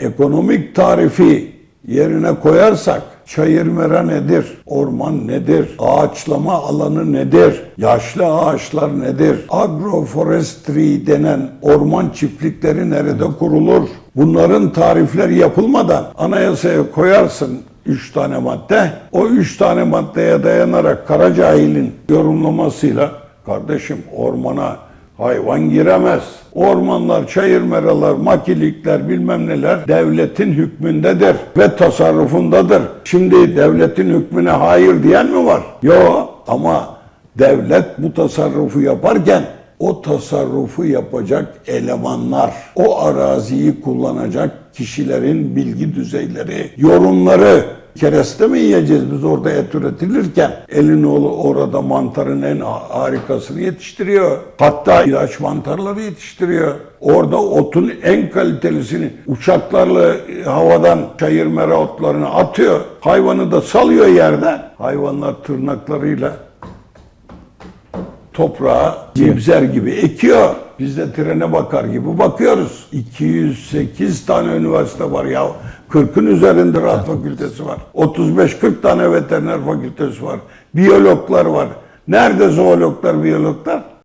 ekonomik tarifi yerine koyarsak çayırmera nedir? Orman nedir? Ağaçlama alanı nedir? Yaşlı ağaçlar nedir? Agroforestry denen orman çiftlikleri nerede kurulur? Bunların tarifleri yapılmadan anayasaya koyarsın üç tane madde. O üç tane maddeye dayanarak Karacahil'in yorumlamasıyla kardeşim ormana hayvan giremez. Ormanlar, çayır meralar, makilikler bilmem neler devletin hükmündedir ve tasarrufundadır. Şimdi devletin hükmüne hayır diyen mi var? Yok ama devlet bu tasarrufu yaparken o tasarrufu yapacak elemanlar, o araziyi kullanacak kişilerin bilgi düzeyleri, yorumları, kereste mi yiyeceğiz biz orada et üretilirken? Elin oğlu orada mantarın en harikasını yetiştiriyor. Hatta ilaç mantarları yetiştiriyor. Orada otun en kalitelisini uçaklarla havadan çayır mera otlarını atıyor. Hayvanı da salıyor yerden. Hayvanlar tırnaklarıyla toprağa cibzer gibi ekiyor. Biz de trene bakar gibi bakıyoruz. 208 tane üniversite var ya. 40'ın üzerinde rahat fakültesi var. 35-40 tane veteriner fakültesi var. Biyologlar var. Nerede zoologlar, biyologlar?